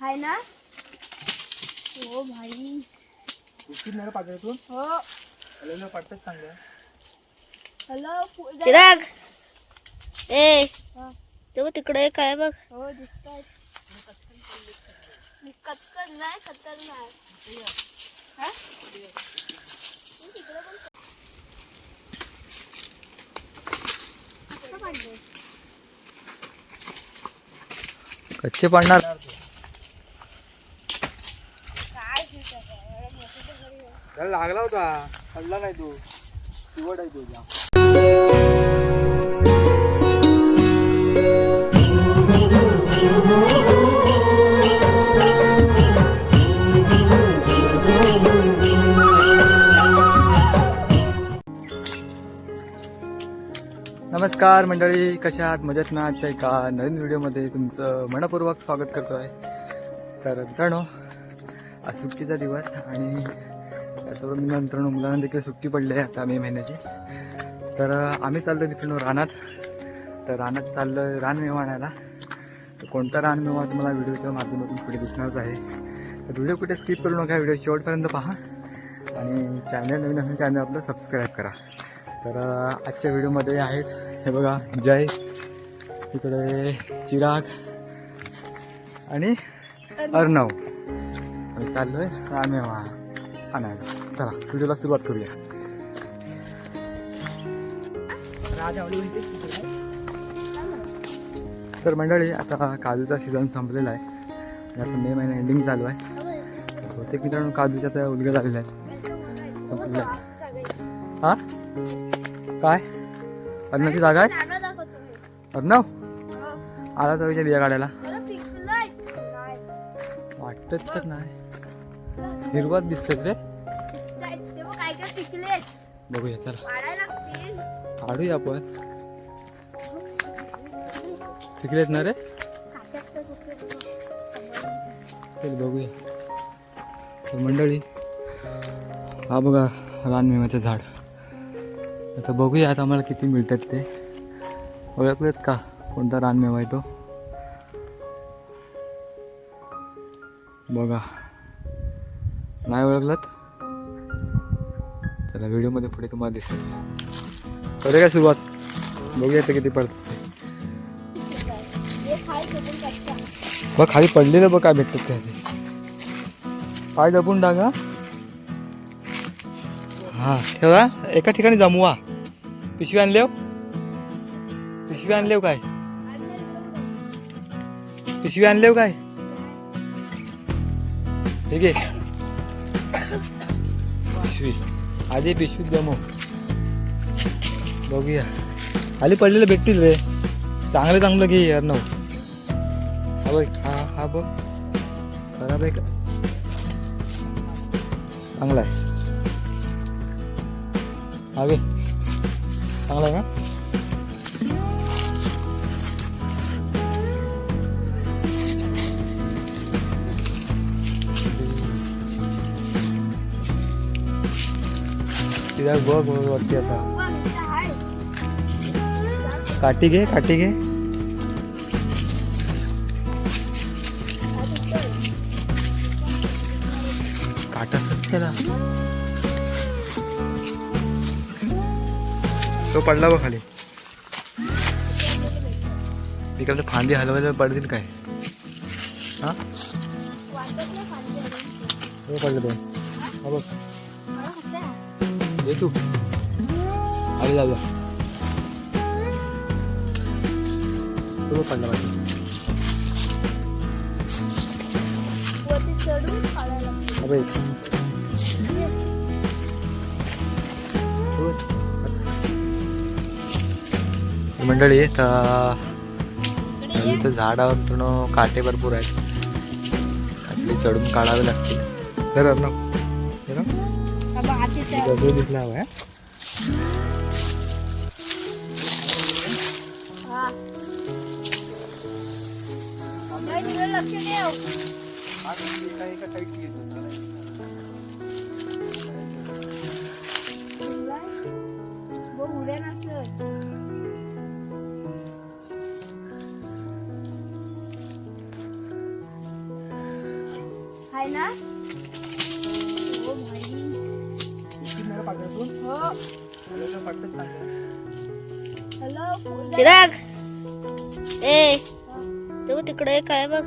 हाय ना? हो भाई. उशीर नाही हो. हॅलो पडतात चांगलं हॅलो चिराग! ए हा. तेव्हा तिकडे काय बघ. हो दिसतात कचकच नाही खतरनाक. हा? तिकडे पण कसं? कच्चे पडणार काय ठीक आहे, एवढं मोठं तर घरी आहे. त्याला लागला होता. पडला नाही तू. चिवट आहे तुझ्या नमस्कार मंडळी कशा आहात? मजेत ना? आजच्या एका नवीन व्हिडिओमध्ये तुमचं मनपूर्वक स्वागत करतो आहे तर मित्रांनो आज सुट्टीचा दिवस आणि त्याचबरोबर मित्रांनो मुलांना देखील सुट्टी पडली आहे आता मे महिन्याची. तर आम्ही चाललो मित्रांनो रानात. तर रानात चाललो आहे रानमेवा आणायला. तर कोणता रानमेवा तुम्हाला व्हिडिओच्या माध्यमातून पुढे दिसणारच आहे. तर व्हिडिओ कुठे स्किप करू नका व्हिडिओ शेवटपर्यंत पहा. आणि चॅनल नवीन असेल चॅनल आपलं सबस्क्राईब करा. तर आजच्या व्हिडिओमध्ये आहेत हे बघा जय. इकडे चिराग आणि अर्णव. आम्ही चाललोय रामेवा आणायला चला व्हिडिओला सुरुवात करूया. तर मंडळी आता काजूचा सीझन संपलेला आहे. आणि आता मे महिना एंडिंग चालू आहे. बहुतेक मित्रांनो काजूच्या त्या उलग्या झालेल्या आहेत. हा? काय? अर्णवची जागा आहे. अर्णव? हो. आला तर विचार बिया काढायला. वाटतच तर नाही. हिरवाच दिसतोय रे. काय- काय काय पिकले बघूया चला. काढूया आपण तिकडेच ना रे? चल बघूया. तर मंडळी हा बघा रानमेव्याचं झाड. आता बघूया आता आम्हाला किती मिळतात ते. ओळखलेत का कोणता रानमेवा आहे तो? बघा. नाही ओळखलात? चला व्हिडिओमध्ये पुढे तुम्हाला दिसेल. करूया काय सुरुवात? बघूया ते किती पडत. बघ खाली पडलेलं बघ काय भेटतात ते पाय दबून टाका हा. ठेवा एका ठिकाणी जमवा पिशवी आणले हो. पिशवी आणले हो काय? पिशवी आणले हो काय? ठीक आहे आधी पिशवीत जमव बघूया. खाली पडलेलं भेटतील रे. चांगलं चांगलं घे यार नऊ. हा बघ हा हा बघ. खराब आहे का? चांगला आहे. हा चांगला आहे का तिला बघ बघ वरती आता. काठी घे काठी घे काटा तो पडला बघ खाली। इकडे फांदी हलवायला पडतील काय हा। पडलं दोन हा। आहे. ये तू आली जाऊया तो बघ पडला पाहिजे मंडळी तर झाडावर पूर्ण काटे भरपूर आहेत. आपले चढून काढावे लागतील. तर ना बघ, आधी त्या- गजू दिसला हवा हा. नाही, तिकडे लक्ष ठेव. बघ, उड्या नसेल. आहे ना चिराग. ए तू तिकडे काय बघ.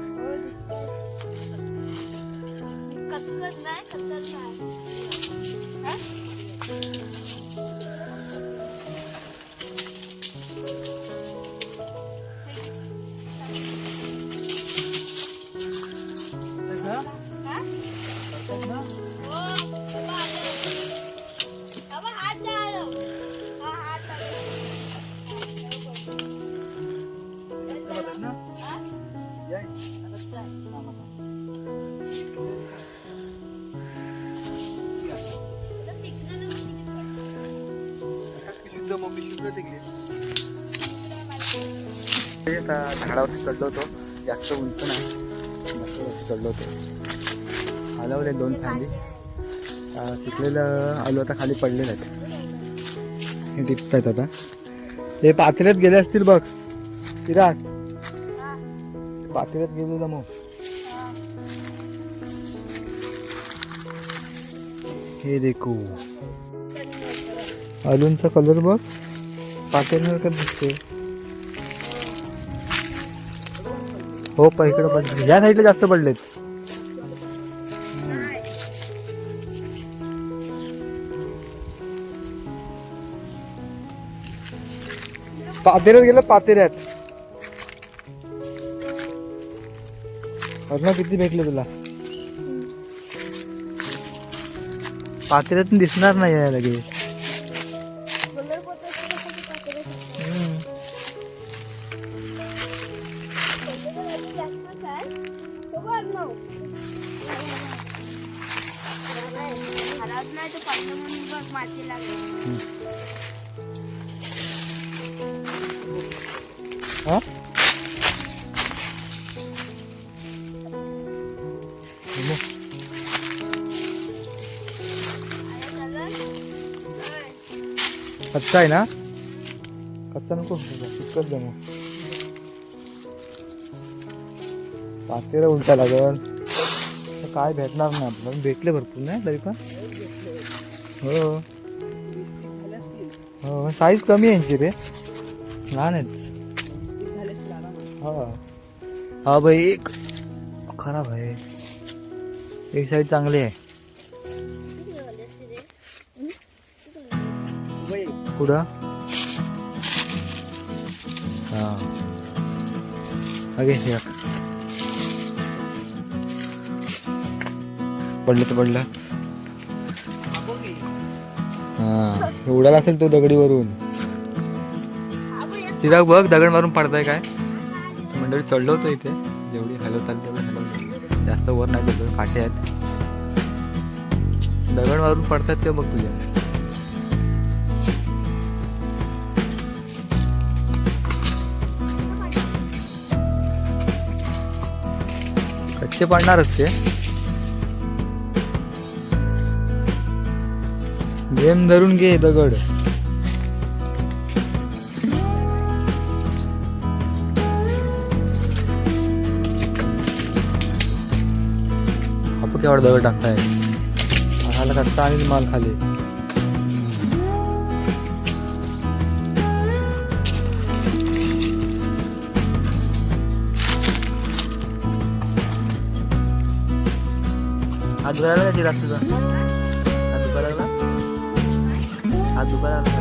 झाडावरती चढलो होतो. जास्त उंच नाही. मस्त चढलो होतो. हलवले दोन खाली तिकलेलं आलो आता खाली पडलेलं आहेत हे टिपत आहेत आता. हे पातेल्यात गेले असतील बघ. चिराग पातेल्यात गेलेलं मग हे देखू. अजूनचा कलर बघ. पातेल्यासारखं दिसते हो पण इकडे पडले या साईडला जास्त पडलेत. पातेऱ्यात गेलं पातेऱ्यात. अजून किती भेटले तुला? पातेऱ्यातून दिसणार नाही आहे लगेच. मग कच्चा आहे ना? कच्चा नको चिकट दे मग पातेरा उलटा लागल. असं काय भेटणार नाही आपल्याला? भेटले भरपूर नाही तरी पण. हो. हो साईज कमी आहे यांची रे. लहान आहेत. हो. हा. हा भाई एक. खराब आहे. एक साईड चांगली आहे. पुढं? हा. अगे पडलं तर पडलं. हा उडाला असेल तो दगडीवरून. चिराग बघ दगड मारून पडताय काय? मंडळी चढलो होतो इथे. जेवढी हलवत तेवढी हलवली. जास्त वर नाही जातो काटे आहेत. दगड मारून पडतात ते बघ तुझ्या. कच्चे पडणारच ते. गेम धरून घे दगड. आपण केवढा दगड टाकताय. माला कच्चा आणि माल खाली. हात धुवायला का तिला आज हात आज लागला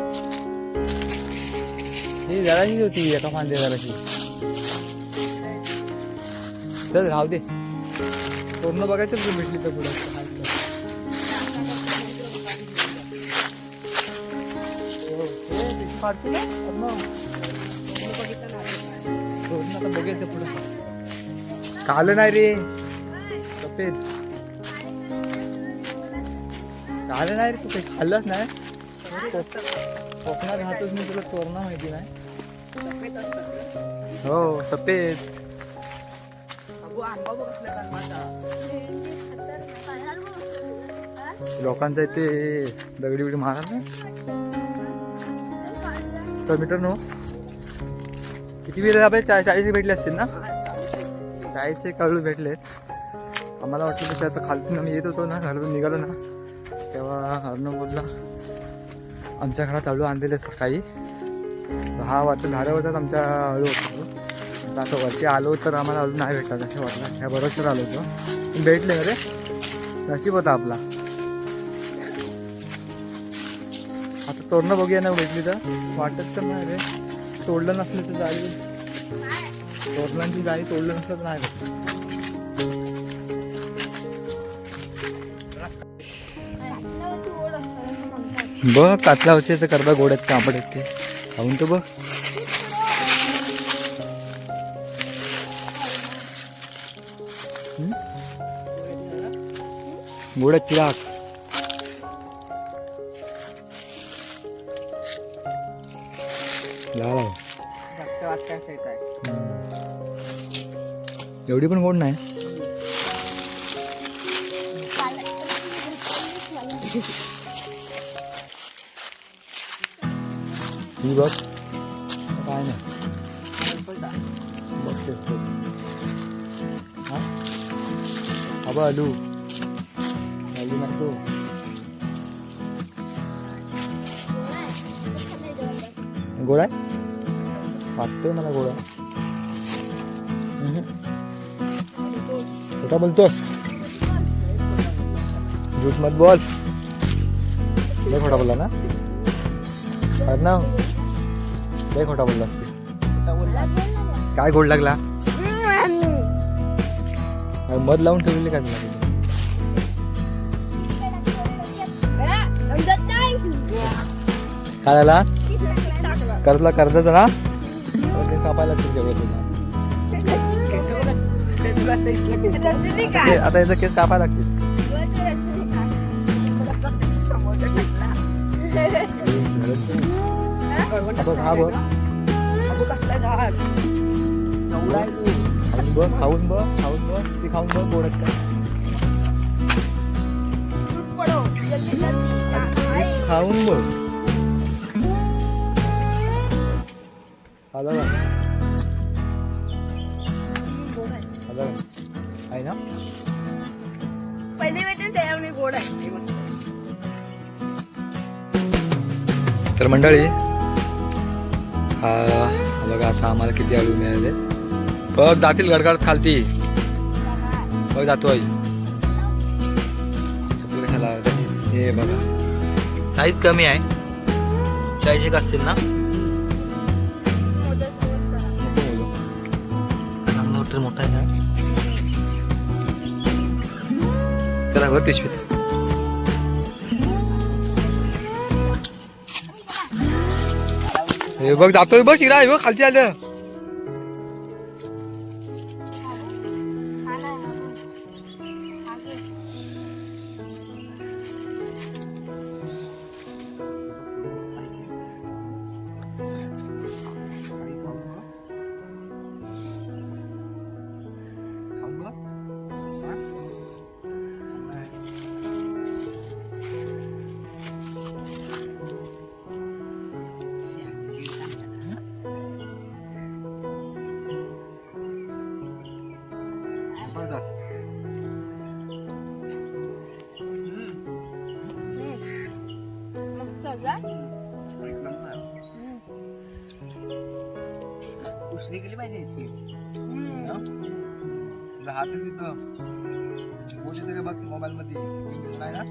जराशी होती एका फांदे जराशी चल राहू दे. पूर्ण बघायचं तू भेटली तर पुढे. बघायचं पुढे काल नाही रे. सफेद झालं नाही रे तू काही खाल्लंच नाही. कोकणात राहतोच मी तुला तोरणा माहिती नाही. हो सफेद लोकांचा इथे दगडी बिडी मारा ना तर नो किती वेळ आपले चा चाळीस भेटले असतील ना? चाळीस एक कळू भेटले आम्हाला वाटलं तसं आता खालतून आम्ही येत होतो ना घरातून निघालो ना तेव्हा अर्ण बोलला. आमच्या घरात अळू आणलेले सकाळी. हा वाटतं झाडावरच आमच्या आलो होतो. आता असं वरती आलो तर आम्हाला अजून नाही भेटला असं वाटलं. ह्या बरोबर आलो होतो. भेटले ना रे? नशीब होता आपला. आता तोरणं बघूया ना भेटली तर. वाटत तर नाही रे. तोडलं नसलं तर जाळी. तोडलांची जाळी तोडलं नसलं तर नाही भेटलं हातावरची ओढ असं बघ तर करता गोड आहेत कापड आहेत ते खाऊन तर बघ हम्म? गोड आहेत चिराग लाल आहे. हम्म. एवढी पण गोड नाही ही बघ काय नाही बघ ते. हा? बघ आलू आलू तो गोळा वाटतोय मला गोळा. खोटा बोलतोस झूठ मत बोल लय बोलला ना अर्णव लय खोटा बोलला काय गोड लागला मध लावून ठेवलेली काय काय झाला कर्जला कर्ज ना ते कापायला लागतील ते आता याचा केस कापायला लागतील बघ हा बघ खाऊन बघ खाऊन बघ खाऊन बघ ती खाऊन बघ गोड आहेत का दूध पडो. जल्दी, जल्दी. आई. खाऊन बघ आलं आलं आहे ना पहिले भेटेल गोड आहे तर मंडळी बघा आता आम्हाला किती आळू मिळाले. बघ जातील गडगड खालती. बघ जातो आई चपल खायला हे बघा. साईज कमी आहे. चाळीस एक असतील ना? मोठा आहे ना? त्याला भर हे बघ जातोय बघ शिरा हे बघ खालती आलं. चला. दुसरी केली पाहिजे याची. हम्म. तुझा हात आहे तिथं. येते का बघ मोबाईल मध्ये नाही ना?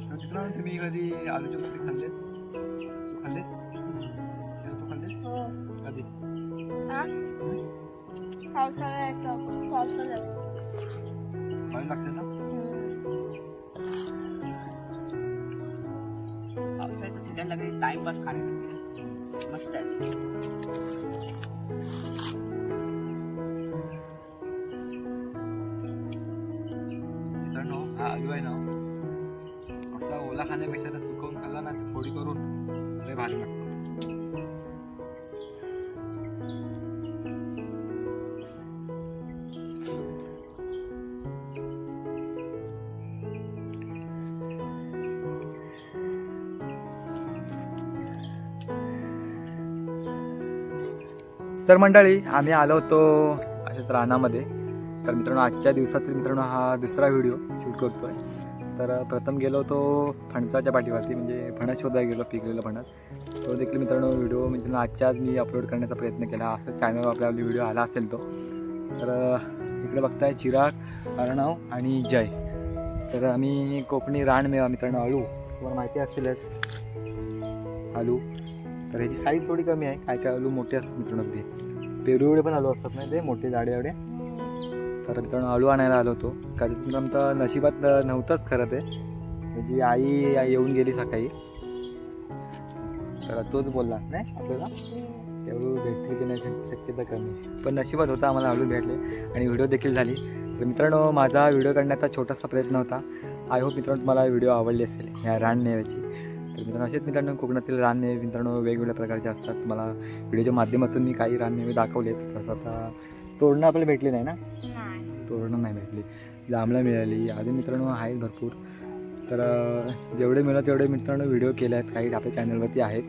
तर मित्रांनो तुम्ही कधी आलूची खाल्ले? हा? पावसाळ्यात येतो, पावसाळ्यात. भारी लागते ना पावसाळ्याचा सीझन लागले टाइमपास खाण्यासाठी मस्त आहे मित्रांनो हा आलू आहे ना आपला ओला खाण्यापेक्षा तर सुकवून खाल्ला ना फोडी करून लय भारी लागतो तर मंडळी आम्ही आलो होतो अशाच रानामध्ये. तर मित्रांनो आजच्या दिवसातील मित्रांनो हा दुसरा व्हिडिओ शूट करतो आहे तर प्रथम गेलो होतो फणसाच्या पाठीवरती म्हणजे फणस शोधायला गेलो पिकलेलं फणस. तो देखील मित्रांनो व्हिडिओ म्हणजे आजच्या आज मी अपलोड करण्याचा प्रयत्न केला. असं चॅनलवर आपला व्हिडिओ आला असेल तो. तर इकडे बघताय चिराग अर्णव आणि जय. तर आम्ही कोकणी रानमेवा मित्रांनो अळू तुम्हाला माहिती असेलच. आलू तर ह्याची साईज थोडी कमी आहे. काय काय आलू मोठे असतात मित्रांनो अगदी. पेरू एवढे पण आलू असतात नाही ते मोठे जाडे एवढे. तर मित्रांनो आलू आणायला आलो होतो. कधी मित्रांनो तर नशिबात नव्हतंच खरं ते. त्याची आई आई येऊन गेली सकाळी. तर तोच बोलला नाही आपल्याला तेवढं भेटतील की नाही शक्यता कमी पण नशिबात होता आम्हाला आलू भेटले आणि व्हिडिओ देखील झाली. तर मित्रांनो माझा व्हिडिओ काढण्याचा छोटासा प्रयत्न होता. आय होप मित्रांनो तुम्हाला व्हिडिओ आवडली असेल. या रानमेव्याची तर मित्रांनो असेच मित्रांनो कोकणातील रानमेवे मित्रांनो वेगवेगळ्या प्रकारचे असतात. तुम्हाला व्हिडिओच्या माध्यमातून मी काही रानमेवे दाखवले तसं आता तोरणं आपल्याला भेटली नाही ना. तोरणं नाही भेटली. जांभळं मिळाली. अजून मित्रांनो आहेत भरपूर. तर जेवढे मिळत तेवढे मित्रांनो व्हिडिओ केले आहेत. काही आपल्या चॅनलवरती आहेत.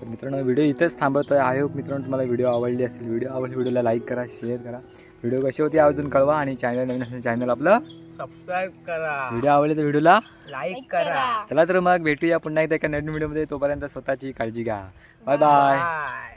तर मित्रांनो व्हिडिओ इथेच थांबवतो आहे. आय होप मित्रांनो तुम्हाला व्हिडिओ आवडली असेल. व्हिडिओ आवडली व्हिडिओला लाईक करा शेअर करा. व्हिडिओ कशी होती आवर्जून कळवा आणि चॅनल नवीन असेल चॅनल आपलं सबस्क्राईब करा. व्हिडिओ आवडले तर व्हिडिओला लाईक करा. चला तर मग भेटूया पुन्हा एकदा एका नवीन व्हिडिओमध्ये तोपर्यंत स्वतःची काळजी घ्या. Bye bye bye